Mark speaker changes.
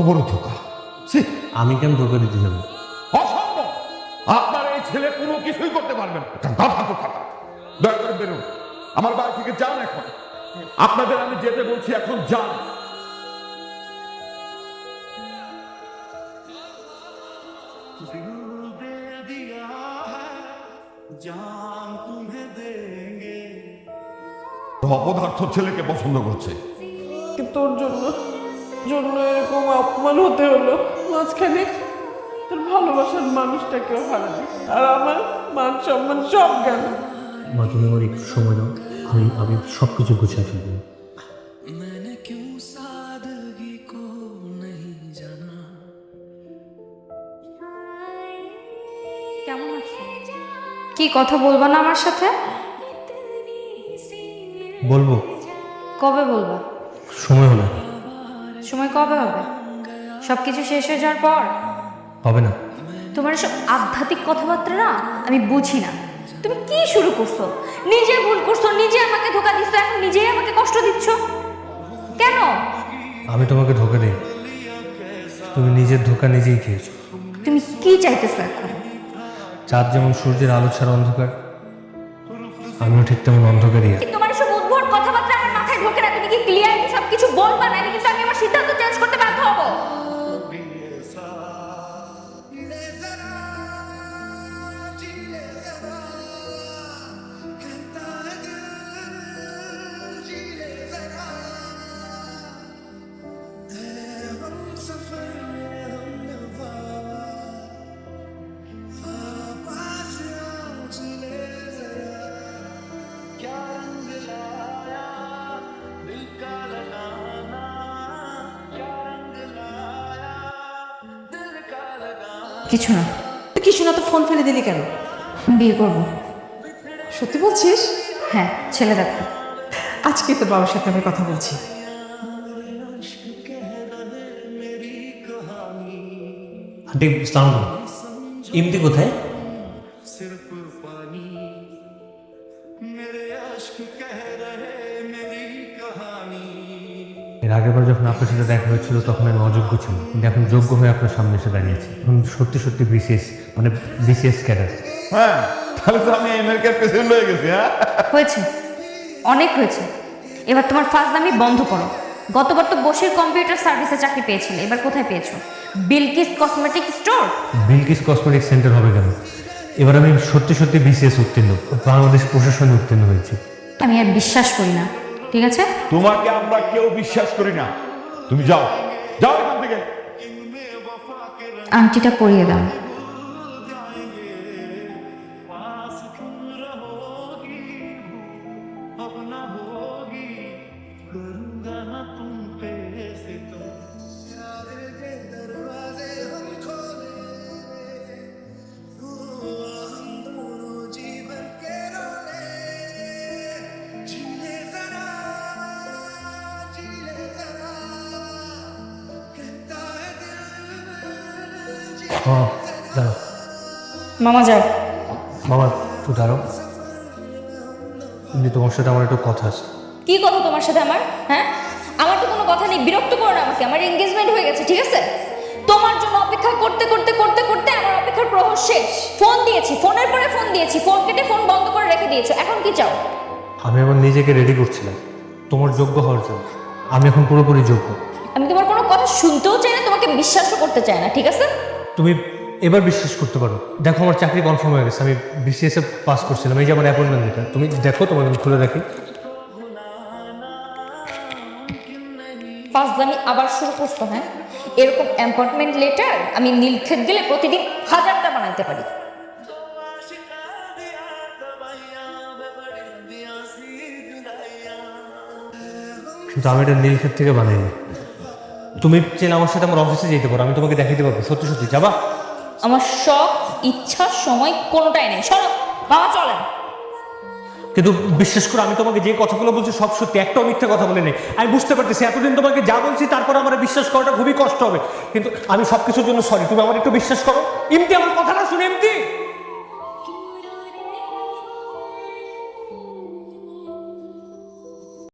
Speaker 1: বড় ধোকা।
Speaker 2: আমি কেন ধোকা দিতে যাব?
Speaker 1: অসম্ভব! আপনার এই ছেলে কোনো কিছুই করতে পারবেন একটা গাধা ধোকা দয়া করে বেরোন। আমার বাড়ি থেকে যান এখন। আপনাদের আমি যেতে বলছি এখন যান। অপদার্থ ছেলেকে পছন্দ করছে।
Speaker 3: কিন্তু ওর জন্য। জন্য এরকম অপমান হতে হলো। মাঝখানে তোর ভালোবাসার মানুষটাকেও হারাবে আর আমার মান সম্মান সব গেল।
Speaker 2: মা তুমি আমার একটু সময় দাও। আমি আমি সব কিছু গুছিয়ে ফেলব।
Speaker 4: কি কথা বলবা না আমার সাথে?
Speaker 2: বলব।
Speaker 4: কবে বলব?
Speaker 2: সময় হলো।
Speaker 4: সময় কবে হবে? সব কিছু শেষ হয়ে যাওয়ার পর?
Speaker 2: হবে না।
Speaker 4: তোমার এসব আধ্যাত্মিক কথাবার্তা না আমি বুঝি না। তুমি কি শুরু করছ? নিজে ভুল করছ নিজে আমাকে ধোকা দিচ্ছ এখন নিজেই আমাকে কষ্ট দিচ্ছ? কেন?
Speaker 2: আমি তোমাকে ধোকা দিই। তুমি নিজের ধোকা নিজেই খেয়েছো।
Speaker 4: তুমি কি চাইতেছো এখন?
Speaker 2: চাঁদ যেমন সূর্যের আলো ছাড়া অন্ধকার আমিও ঠিক তেমন অন্ধকারই।
Speaker 4: তোমার এসব উদ্ভট কথাবার্তা আমার ঢোকে না, তুমি কি ক্লিয়ারলি সবকিছু বলবা না কিন্তু আমি আমার সিদ্ধান্ত চেঞ্জ করতে বাধ্য হব। কিছু না।
Speaker 3: কিছু না তো ফোন ফেলে দিলি কেন?
Speaker 4: বিয়ে করব।
Speaker 3: সত্যি বলছিস?
Speaker 4: হ্যাঁ ছেলে দেখো।
Speaker 3: আজকে তো বাবার সাথে আমি কথা বলছি।
Speaker 2: আন্টি ইমতি কোথায়? এর আগের বার যখন আপনার সাথে দেখা হয়েছিল তখন আমি অযোগ্য ছিল কিন্তু এখন যোগ্য হয়ে আপনার সামনে এসে দাঁড়িয়েছি। এখন সত্যি সত্যি বিশেষ মানে বিসিএস ক্যাডার
Speaker 1: হ্যাঁ তাহলে তো আমি আমেরিকার প্রেসিডেন্ট হয়ে গেছি হ্যাঁ?
Speaker 4: হয়েছে। অনেক হয়েছে। এবার তোমার ফাজলামি বন্ধ করো। গতবার তো বসির কম্পিউটার সার্ভিসে চাকরি পেয়েছিলে এবার কোথায় পেয়েছ? Bilkis cosmetic store
Speaker 2: Bilkis cosmetic centre হবে কেন? এবার আমি সত্যি সত্যি বিসিএস উত্তীর্ণ বাংলাদেশ প্রশাসনে উত্তীর্ণ হয়েছি।
Speaker 4: আমি আর বিশ্বাস করি না। ঠিক আছে?
Speaker 1: তোমাকে আমরা কেউ বিশ্বাস করি না। তুমি যাও। যাও এখান থেকে।
Speaker 4: আংটিটা পরিয়ে দাও।
Speaker 5: दिल
Speaker 2: ও দাঁড়াও।
Speaker 4: মামা যাও।
Speaker 2: মামা একটু দাঁড়াও। এমনি তোমার সাথে আমার একটু কথা আছে।
Speaker 4: কি কথা তোমার সাথে আমার? হ্যাঁ? আমার তো কোনো কথা নেই। বিরক্ত করো না আমাকে। আমার এঙ্গেজমেন্ট হয়ে গেছে ঠিক আছে? তোমার জন্য অপেক্ষা করতে করতে করতে করতে আমার অপেক্ষার প্রহর শেষ। ফোন দিয়েছি। ফোনের পরে ফোন দিয়েছি। ফোন কেটে ফোন বন্ধ করে রেখে দিয়েছ। এখন কি চাও?
Speaker 2: আমি আমার নিজেকে রেডি করছিলাম। তোমার যোগ্য হওয়ার জন্য। আমি এখন পুরোপুরি যোগ্য।
Speaker 4: আমি তোমার কোনো কথা শুনতেও চাই না তোমাকে বিশ্বাসও করতে চাই না ঠিক আছে?
Speaker 2: তুমি এবার বিশ্বাস করতে পারো। দেখো আমার চাকরি কনফার্ম হয়ে গেছে আমি বিসিএস এ পাস করছিলাম এই যে আমার অ্যাপয়েন্টমেন্ট লেটার তুমি দেখো তোমার আমি খুলে দেখি।
Speaker 4: ফাজলামি আবার শুরু করছ হ্যাঁ? এরকম অ্যাপয়েন্টমেন্ট লেটার আমি নীলক্ষেত গেলে প্রতিদিন হাজারটা বানাইতে পারি।
Speaker 2: কিন্তু আমি এটা নীলক্ষেত থেকে বানাইনি। তুমি চেন আমার সাথে আমার অফিসে যেতে পারো আমি তোমাকে দেখাইতে পারব। সত্যি সত্যি যাবা?
Speaker 4: আমার সব ইচ্ছা সময় কোনোটাই নেই। সরো বাবা চলেন।
Speaker 2: কিন্তু বিশ্বাস করো আমি তোমাকে যে কথাগুলো বলছি সব সত্যি একটাও মিথ্যা কথা বলে নেই আমি বুঝতে পারতেছি এতদিন তোমাকে যা বলছি তারপর আমার বিশ্বাস করাটা খুবই কষ্ট হবে। কিন্তু আমি সব কিছুর জন্য সরি তুমি আমার একটু বিশ্বাস করো। ইমতি আমার কথাটা শুনে ইমতি